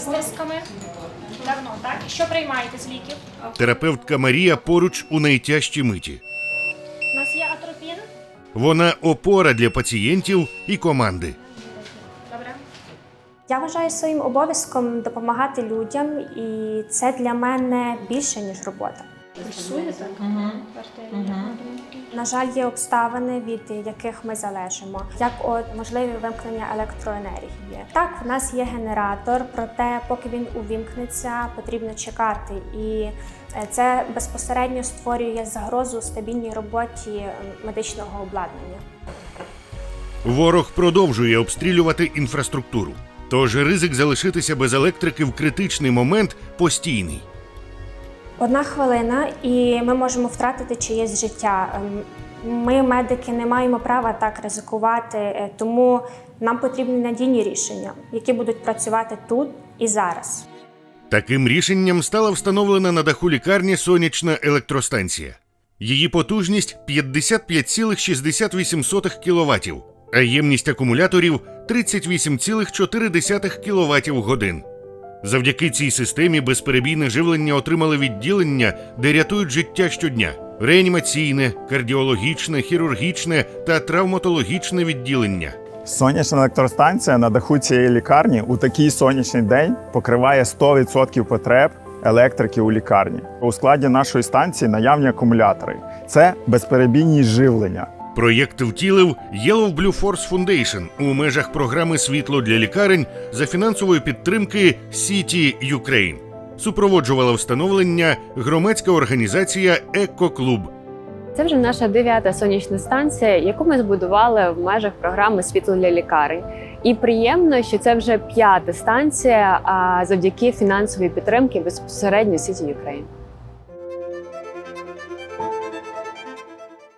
з тисками? Давно, так? Що приймаєте з ліків? Терапевтка Марія поруч у найтяжчій миті. У нас є атропін. Вона опора для пацієнтів і команди. Добре. Я вважаю своїм обов'язком допомагати людям, і це для мене більше ніж робота. Пульсує так? На жаль, є обставини, від яких ми залежимо, як от можливі вимкнення електроенергії. Так, в нас є генератор, проте поки він увімкнеться, потрібно чекати, і е, це безпосередньо створює загрозу стабільній роботі медичного обладнання. Ворог продовжує обстрілювати інфраструктуру. Тож ризик залишитися без електрики в критичний момент постійний. Одна хвилина, і ми можемо втратити чиєсь життя. Ем, Ми, медики, не маємо права так ризикувати, е, тому нам потрібні надійні рішення, які будуть працювати тут і зараз. Таким рішенням стала встановлена на даху лікарні сонячна електростанція. Її потужність 55,68 кВт, а ємність акумуляторів 38,4 кВт в годин. Завдяки цій системі безперебійне живлення отримали відділення, де рятують життя щодня: реанімаційне, кардіологічне, хірургічне та травматологічне відділення. Сонячна електростанція на даху цієї лікарні у такий сонячний день покриває 100% потреб електрики у лікарні. У складі нашої станції наявні акумулятори. Це безперебійність живлення. Проєкт втілив Yellow Blue Force Foundation у межах програми Світло для лікарень за фінансової підтримки City Ukraine. Супроводжувала встановлення громадська організація Екоклуб. Це вже наша дев'ята сонячна станція, яку ми збудували в межах програми Світло для лікарень. І приємно, що це вже п'ята станція завдяки фінансовій підтримки безпосередньо City Ukraine.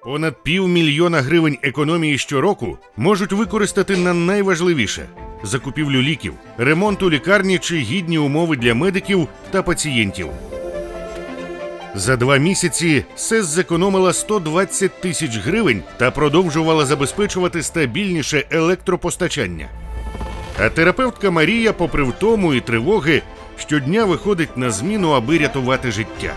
Понад півмільйона гривень економії щороку можуть використати на найважливіше закупівлю ліків, ремонт у лікарні чи гідні умови для медиків та пацієнтів. За два місяці СЕС зекономила 120 тисяч гривень та продовжувала забезпечувати стабільніше електропостачання. А терапевтка Марія, попри втому і тривоги, щодня виходить на зміну, аби рятувати життя.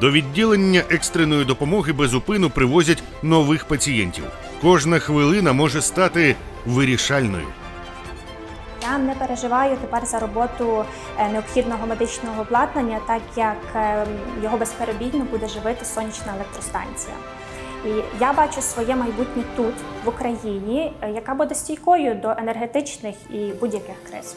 До відділення екстреної допомоги безупину привозять нових пацієнтів. Кожна хвилина може стати вирішальною. Я не переживаю тепер за роботу е, необхідного медичного обладнання, так як е, його безперебійно буде живити сонячна електростанція. І я бачу своє майбутнє тут, в Україні, е, яка буде стійкою до енергетичних і будь-яких криз.